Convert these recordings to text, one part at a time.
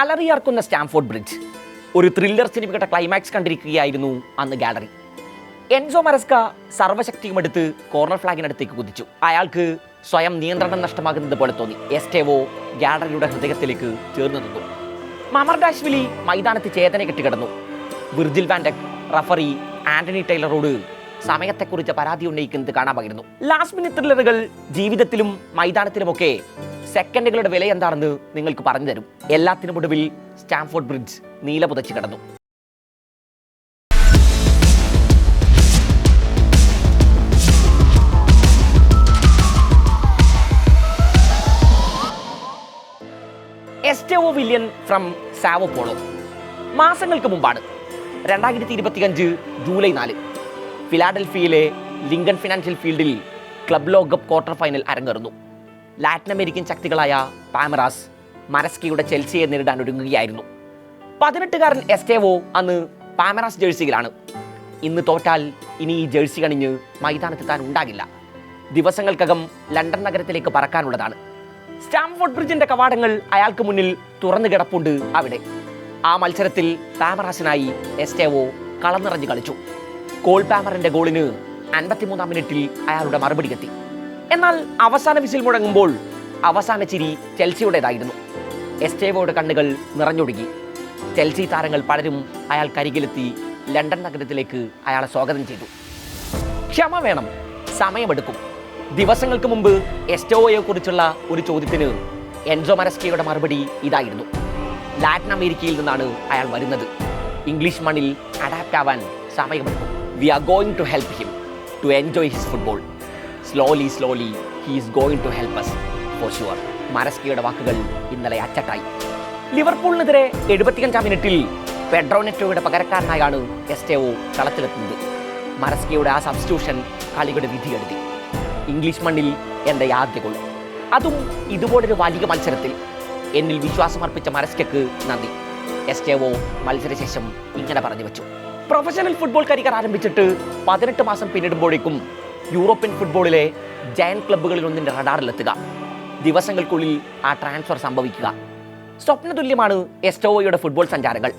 അലറിയാർക്കുന്ന Stamford Bridge. ഒരു thriller സിനിമയുടെ climax കണ്ടിരിക്കുകയായിരുന്നു അന്ന് ഗാലറി. എൻസോ മരസ്ക സർവശക്തിയുമെടുത്ത് കോർണർ ഫ്ലാഗിനടുത്തേക്ക് കുതിച്ചു. അയാൾക്ക് സ്വയം നിയന്ത്രണം നഷ്ടമാകുന്നത് പോലെ തോന്നി. എസ്റ്റേവോ ഗാലറിയുടെ ഹൃദയത്തിലേക്ക് ചേർന്നു നിന്നു. മമർഡാഷ്വിലി മൈതാനത്ത് ചേതന കെട്ടിക്കിടന്നു Virgil van Dijk referee Anthony ടൈലറോട് സമയത്തെക്കുറിച്ച് പരാതി ഉന്നയിക്കുന്നത് കാണാമായിരുന്നു. ലാസ്റ്റ് മിനിറ്റ് ത്രില്ലറുകൾ ജീവിതത്തിലും മൈതാനത്തിലുമൊക്കെ സെക്കൻഡുകളുടെ വില എന്താണെന്ന് നിങ്ങൾക്ക് പറഞ്ഞു തരും. എല്ലാത്തിനും ഒടുവിൽ സ്റ്റാംഫോർഡ് ബ്രിഡ്ജ് നീല പുതച്ച് കിടന്നു. Estevao Willian from Sao Paulo. മാസങ്ങൾക്ക് മുമ്പാണ്. രണ്ടായിരത്തി ഇരുപത്തിയഞ്ച് ജൂലൈ നാല്. ഫിലാഡൽഫിയയിലെ ലിങ്കൺ ഫിനാൻഷ്യൽ ഫീൽഡിൽ ക്ലബ് ലോകകപ്പ് ക്വാർട്ടർ ഫൈനൽ അരങ്ങേറുന്നു. ലാറ്റിൻ അമേരിക്കൻ ശക്തികളായ പാമറാസ് മരസ്കിയുടെ ചെൽസിയെ നേരിടാൻ ഒരുങ്ങുകയായിരുന്നു. പതിനെട്ടുകാരൻ എസ്റ്റേവോ അന്ന് പാമറാസ് ജേഴ്സിയിലാണ്. ഇന്ന് തോറ്റാൽ ഇനി ഈ ജേഴ്സി കണിഞ്ഞ് മൈതാനത്ത് താൻ ഉണ്ടാകില്ല. ദിവസങ്ങൾക്കകം ലണ്ടൻ നഗരത്തിലേക്ക് പറക്കാനുള്ളതാണ്. സ്റ്റാംഫോർഡ് ബ്രിഡ്ജിന്റെ കവാടങ്ങൾ അയാൾക്ക് മുന്നിൽ തുറന്നു കിടപ്പുണ്ട് അവിടെ. ആ മത്സരത്തിൽ പാമറാസിനായി എസ്റ്റേവോ കളം നിറഞ്ഞു കളിച്ചു. കോൾ പാമറിന്റെ ഗോളിന് അൻപത്തിമൂന്നാം മിനിറ്റിൽ അയാളുടെ മറുപടി എത്തി. എന്നാൽ അവസാന വിസിൽ മുഴങ്ങുമ്പോൾ അവസാന ചിരി ചെൽസിയുടേതായിരുന്നു. എസ്റ്റേവോയുടെ കണ്ണുകൾ നിറഞ്ഞൊടുങ്ങി. ചെൽസി താരങ്ങൾ പലരും അയാൾ കരികിലെത്തി ലണ്ടൻ നഗരത്തിലേക്ക് അയാളെ സ്വാഗതം ചെയ്തു. ക്ഷമ വേണം സമയമെടുക്കും. ദിവസങ്ങൾക്ക് മുമ്പ് എസ്റ്റോയെ കുറിച്ചുള്ള ഒരു ചോദ്യത്തിന് എൻസോ മരസ്കിയുടെ മറുപടി ഇതായിരുന്നു. ലാറ്റിൻ അമേരിക്കയിൽ നിന്നാണ് അയാൾ വരുന്നത്. ഇംഗ്ലീഷ് മണ്ണിൽ അഡാപ്റ്റ് ആവാൻ സമയമെടുക്കും. We are going to help him to enjoy his football slowly slowly he is going to help us for sure മരസ്കിയുടെ വാക്കുകൾ ഇന്നലെ അച്ചട്ടായി. ലിവർപൂളിനെതിരെ എഴുപത്തിയഞ്ചാം മിനിറ്റിൽ പെഡ്രോനെറ്റോയുടെ പകരക്കാരനായാണ് എസ്റ്റേവോ കളത്തിലെത്തുന്നത്. മരസ്കിയുടെ ആ സബ്സ്റ്റിറ്റ്യൂഷൻ കളിയുടെ വിധി എഴുതി. ഇംഗ്ലീഷ് മണ്ണിൽ എന്റെ ആദ്യ ഗോൾ അതും ഇതുപോലൊരു വലിയ മത്സരത്തിൽ എന്നിൽ വിശ്വാസമർപ്പിച്ച മരസ്കയ്ക്ക് നന്ദി. എസ്റ്റേവോ മത്സരശേഷം ഇങ്ങനെ പറഞ്ഞു വെച്ചു. പ്രൊഫഷണൽ ഫുട്ബോൾ കരിയർ ആരംഭിച്ചിട്ട് പതിനെട്ട് മാസം പിന്നിടുമ്പോഴേക്കും യൂറോപ്യൻ ഫുട്ബോളിലെ ജയൻ ക്ലബ്ബുകളിൽ ഒന്നിന്റെ റഡാറിലെത്തുക. ദിവസങ്ങൾക്കുള്ളിൽ ആ ട്രാൻസ്ഫർ സംഭവിക്കുക. സ്വപ്നതുല്യമാണ് എസ്റ്റോവോയുടെ ഫുട്ബോൾ സഞ്ചാരങ്ങൾ.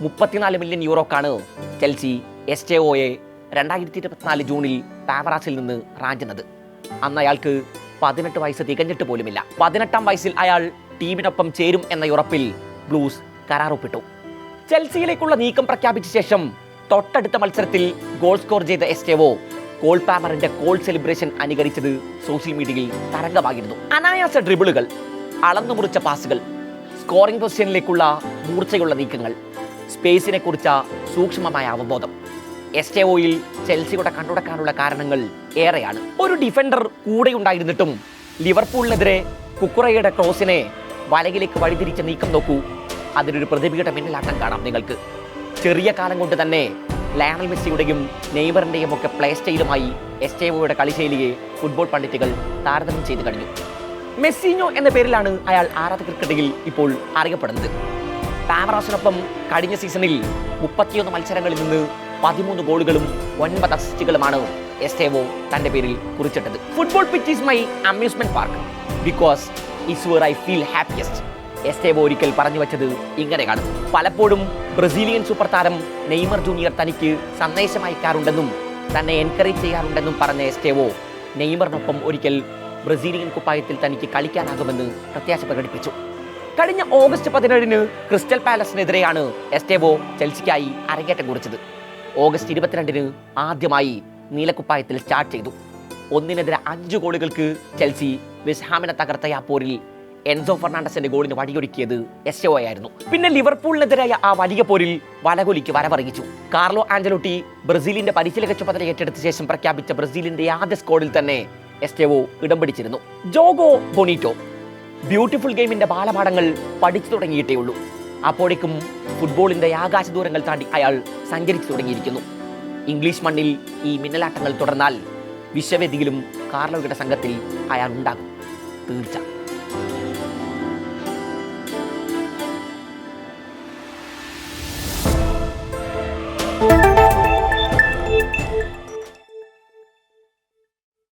മുപ്പത്തിനാല് മില്യൺ യൂറോക്കാണ് ചെൽസി എസ്റ്റേഒയെ രണ്ടായിരത്തി ഇരുപത്തിനാല് ജൂണിൽ പാവറാസിൽ നിന്ന് റാഞ്ചുന്നത്. അന്ന് അയാൾക്ക് പതിനെട്ട് വയസ്സ് തികഞ്ഞിട്ട് പോലുമില്ല. പതിനെട്ടാം വയസ്സിൽ അയാൾ ടീമിനൊപ്പം ചേരും എന്ന ഉറപ്പിൽ ബ്ലൂസ് കരാറൊപ്പിട്ടു. ചെൽസിയിലേക്കുള്ള നീക്കം പ്രഖ്യാപിച്ച ശേഷം തൊട്ടടുത്ത മത്സരത്തിൽ ഗോൾ സ്കോർ ചെയ്ത എസ്റ്റേവോ കോൾ പാമറിന്റെ കോൾ സെലിബ്രേഷൻ അനുകരിച്ചത് സോഷ്യൽ മീഡിയയിൽ തരംഗമായിരുന്നു. അനായാസ ഡ്രിബിളുകൾ അളന്നു മുറിച്ച പാസുകൾ സ്കോറിംഗ് പൊസിഷനിലേക്കുള്ള മൂർച്ചയുള്ള നീക്കങ്ങൾ സ്പേസിനെ കുറിച്ച സൂക്ഷ്മമായ അവബോധം. എസ് ടെ ഒയിൽ ചെൽസിയുടെ കണ്ടുടക്കാനുള്ള കാരണങ്ങൾ ഏറെയാണ്. ഒരു ഡിഫൻഡർ കൂടെ ഉണ്ടായിരുന്നിട്ടും ലിവർപൂളിനെതിരെ കുക്കുറയുടെ ക്രോസിനെ വലകിലേക്ക് വഴിതിരിച്ച നീക്കം നോക്കൂ. അതിനൊരു പ്രതിഭയുടെ മിന്നലാട്ടം കാണാം നിങ്ങൾക്ക്. ചെറിയ കാലം കൊണ്ട് തന്നെ ലയണൽ മെസ്സിയുടെയും നെയ്മറിന്റെയും ഒക്കെ പ്ലേ സ്റ്റൈലുമായി എസ്റ്റേവോയുടെ കളിശൈലിയെ ഫുട്ബോൾ പണ്ഡിറ്റുകൾ താരതമ്യം ചെയ്തു കഴിഞ്ഞു. മെസ്സിനോ എന്ന പേരിലാണ് അയാൾ ആരാധകർക്കിടയിൽ ഇപ്പോൾ അറിയപ്പെടുന്നത്. പാമറാസിനൊപ്പം കഴിഞ്ഞ സീസണിൽ മുപ്പത്തിയൊന്ന് മത്സരങ്ങളിൽ നിന്ന് പതിമൂന്ന് ഗോളുകളും ഒൻപത് അസിസ്റ്റുകളുമാണ് എസ്റ്റേവോ തന്റെ പേരിൽ കുറിച്ചിട്ടത്. Football pitch is my amusement park because is where I feel happiest Estevao ഒരിക്കൽ പറഞ്ഞു വെച്ചത് കാണും. പലപ്പോഴും ബ്രസീലിയൻ സൂപ്പർ താരം നെയ്മർ ജൂനിയർ തനിക്ക് സന്ദേശം അയക്കാറുണ്ടെന്നും തന്നെ എൻകറേജ് ചെയ്യാറുണ്ടെന്നും പറഞ്ഞ എസ്റ്റേവോ നെയ്മറിനൊപ്പം ഒരിക്കൽ ബ്രസീലിയൻ കുപ്പായത്തിൽ തനിക്ക് കളിക്കാനാകുമെന്ന് പ്രത്യാശ പ്രകടിപ്പിച്ചു. കഴിഞ്ഞ ഓഗസ്റ്റ് പതിനേഴിന് ക്രിസ്റ്റൽ പാലസിനെതിരെയാണ് എസ്റ്റേവോ ചെൽസിക്കായി അരങ്ങേറ്റം കുറിച്ചത്. ഓഗസ്റ്റ് ഇരുപത്തിരണ്ടിന് ആദ്യമായി നീലക്കുപ്പായത്തിൽ സ്റ്റാർട്ട് ചെയ്തു. ഒന്നിനെതിരെ അഞ്ച് ഗോളുകൾക്ക് ചെൽസി വിസ്ഹാമിനെ തകർത്ത ആ പോരിൽ എൻസോ ഫെർണാണ്ടസിന്റെ ഗോളിന് വഴിയൊരുക്കിയത് എസ് ഒ ആയിരുന്നു. പിന്നെ ലിവർപൂളിനെതിരായ ആ വലിയ പോരിൽ വലകൊലിക്ക് വരവറിയിച്ചു. കാർലോ ആഞ്ചലോട്ടി ബ്രസീലിന്റെ പരിശീലക ചുമതല ഏറ്റെടുത്ത ശേഷം പ്രഖ്യാപിച്ച ബ്രസീലിന്റെ ആദ്യ സ്കോഡിൽ തന്നെ എസ് എസ്റ്റേവോ ഇടം പിടിച്ചിരുന്നു. ജോഗോ ബൊണീറ്റോ ബ്യൂട്ടിഫുൾ ഗെയിമിന്റെ ബാലപാഠങ്ങൾ പഠിച്ചു തുടങ്ങിയിട്ടേ ഉള്ളൂ. അപ്പോഴേക്കും ഫുട്ബോളിന്റെ ആകാശ ദൂരങ്ങൾ താണ്ടി അയാൾ സഞ്ചരിച്ചു തുടങ്ങിയിരിക്കുന്നു. ഇംഗ്ലീഷ് മണ്ണിൽ ഈ മിന്നലാട്ടങ്ങൾ തുടർന്നാൽ വിശ്വവേദിയിലും കാർലോയുടെ സംഘത്തിൽ അയാൾ ഉണ്ടാകും. തീർച്ച.